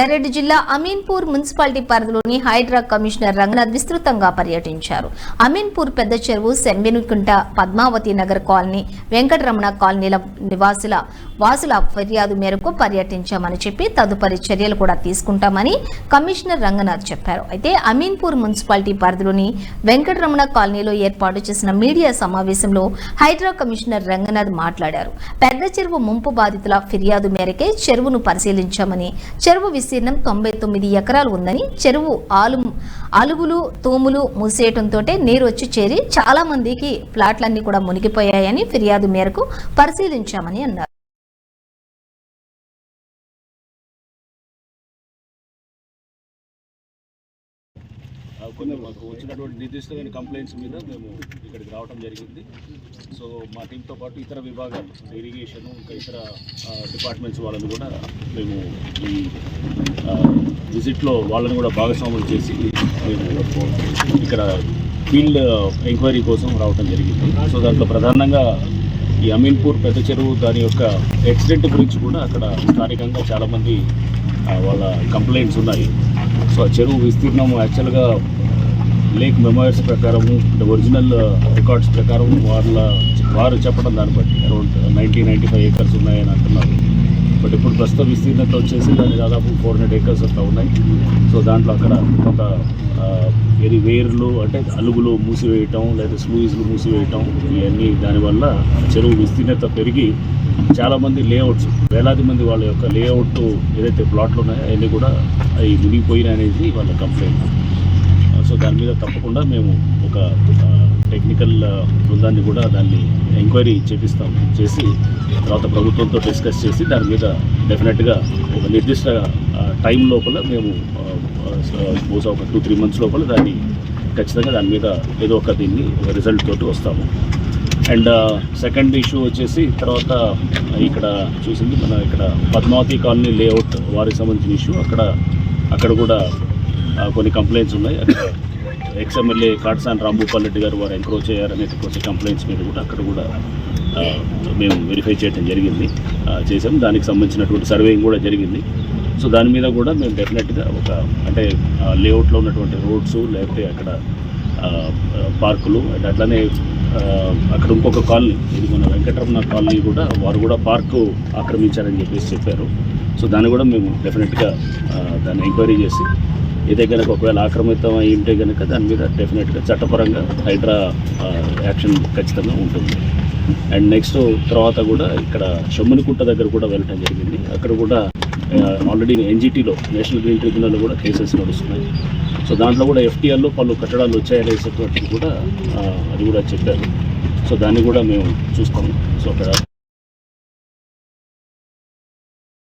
రంగారెడ్డి జిల్లా అమీన్పూర్ మున్సిపాలిటీ పరిధిలోని హైడ్రా కమిషనర్ రంగనాథ్ విస్తృతంగా పర్యటించారు. అమీన్పూర్ పెద్ద చెరువు సెంబెనుకుంట పద్మావతి నగర్ కాలనీ వెంకటరమణ కాలనీల నివాసుల వాసుల ఫిర్యాదు మేరకు పర్యటించామని చెప్పి తదుపరి చర్యలు కూడా తీసుకుంటామని కమిషనర్ రంగనాథ్ చెప్పారు. అయితే అమీన్పూర్ మున్సిపాలిటీ పరిధిలోని వెంకటరమణ కాలనీలో ఏర్పాటు చేసిన మీడియా సమావేశంలో హైడ్రా కమిషనర్ రంగనాథ్ మాట్లాడారు. పెద్ద చెరువు ముంపు బాధితుల ఫిర్యాదు మేరకే చెరువును పరిశీలించామని చెరువు విస్తీర్ణం తొంభై తొమ్మిది ఎకరాలు ఉందని చెరువు ఆలు అలుగులు తూములు మూసేయటంతో నీరు వచ్చి చేరి చాలా మందికి ప్లాట్లన్నీ కూడా మునిగిపోయాయని ఫిర్యాదు మేరకు పరిశీలించామని అన్నారు. కొన్ని మాకు వచ్చినటువంటి నిర్దిష్టమైన కంప్లైంట్స్ మీద మేము ఇక్కడికి రావడం జరిగింది. సో మా టీంతో పాటు ఇతర విభాగాలు ఇరిగేషన్ ఇంకా ఇతర డిపార్ట్మెంట్స్ వాళ్ళని కూడా మేము ఈ విజిట్లో వాళ్ళని కూడా భాగస్వాములు చేసి మేము ఇక్కడ ఫీల్డ్ ఎంక్వైరీ కోసం రావడం జరిగింది. సో దాంట్లో ప్రధానంగా ఈ అమీన్పూర్ పెద్ద చెరువు దాని యొక్క యాక్సిడెంట్ గురించి కూడా అక్కడ స్థానికంగా చాలామంది వాళ్ళ కంప్లైంట్స్ ఉన్నాయి. సో ఆ చెరువు విస్తీర్ణం యాక్చువల్గా లేక్ మెమోయర్స్ ప్రకారము అంటే ఒరిజినల్ uh, రికార్డ్స్ ప్రకారం వాళ్ళ వారు చెప్పడం దాన్ని బట్టి. Around ninety ninety five acres ఉన్నాయని అంటున్నారు. బట్ ఇప్పుడు ప్రస్తుత విస్తీర్ణత వచ్చేసి దాని దాదాపు ఫోర్ హండ్రెడ్ ఏకర్స్ అట్లా ఉన్నాయి. సో దాంట్లో అక్కడ కొంత uh, వెరీ వేర్లు అంటే అలుగులు మూసివేయటం లేదా స్లూయిస్లు మూసివేయటం ఇవన్నీ దానివల్ల చెరువు విస్తీర్ణత పెరిగి చాలామంది లేఅవుట్స్ వేలాది మంది వాళ్ళ యొక్క లేఅవుట్ ఏదైతే ప్లాట్లు ఉన్నాయో అవన్నీ కూడా అవి మునిగిపోయినాయి అనేది వాళ్ళ కంప్లైంట్. సో దాని మీద తప్పకుండా మేము ఒక టెక్నికల్ బృందాన్ని కూడా దాన్ని ఎంక్వైరీ చేపిస్తాం చేసి తర్వాత ప్రభుత్వంతో డిస్కస్ చేసి దాని మీద డెఫినెట్గా ఒక నిర్దిష్ట టైం లోపల మేము బహుశా ఒక టూ త్రీ మంత్స్ లోపల దాన్ని ఖచ్చితంగా దాని మీద ఏదో ఒక దీన్ని రిజల్ట్ తోటి వస్తాము. అండ్ సెకండ్ ఇష్యూ వచ్చేసి తర్వాత ఇక్కడ చూసింది మన ఇక్కడ పద్మావతి కాలనీ లేఅవుట్ వారికి సంబంధించిన ఇష్యూ అక్కడ అక్కడ కూడా కొన్ని కంప్లైంట్స్ ఉన్నాయి. అక్కడ ఎక్స్ఎమ్మెల్యే కాట్సాన్ రాంభూపాల్ రెడ్డి గారు వారు ఎంక్రోచ్ అయ్యారనే కొన్ని కంప్లైంట్స్ మీద కూడా అక్కడ కూడా మేము వెరిఫై చేయడం జరిగింది. చేసాం దానికి సంబంధించినటువంటి సర్వేయింగ్ కూడా జరిగింది. సో దాని మీద కూడా మేము డెఫినెట్గా ఒక అంటే లేఅవుట్లో ఉన్నటువంటి రోడ్స్ లేకపోతే అక్కడ పార్కులు అండ్ అట్లానే అక్కడ ఇంకొక కాలనీ ఇది మన వెంకటరమణ కాలనీ కూడా వారు కూడా పార్కు ఆక్రమించారని చెప్పేసి చెప్పారు. సో దాన్ని కూడా మేము డెఫినెట్గా దాన్ని ఎంక్వైరీ చేసి ఇదే కనుక ఒకవేళ ఆక్రమితం అయి ఉంటే కనుక దాని మీద డెఫినెట్గా చట్టపరంగా హైడ్రా యాక్షన్ ఖచ్చితంగా ఉంటుంది. అండ్ నెక్స్ట్ తర్వాత కూడా ఇక్కడ షమ్మునికుంట దగ్గర కూడా వెళ్ళటం జరిగింది. అక్కడ కూడా ఆల్రెడీ ఎన్జిటీలో నేషనల్ గ్రీన్ ట్రిబ్యునల్లో కూడా కేసెస్ నడుస్తున్నాయి. సో దాంట్లో కూడా ఎఫ్టీఆర్లో పలు కట్టడాలు వచ్చాయనేటువంటిది కూడా అది కూడా చెప్పారు. సో దాన్ని కూడా మేము చూస్తాము. సో అక్కడ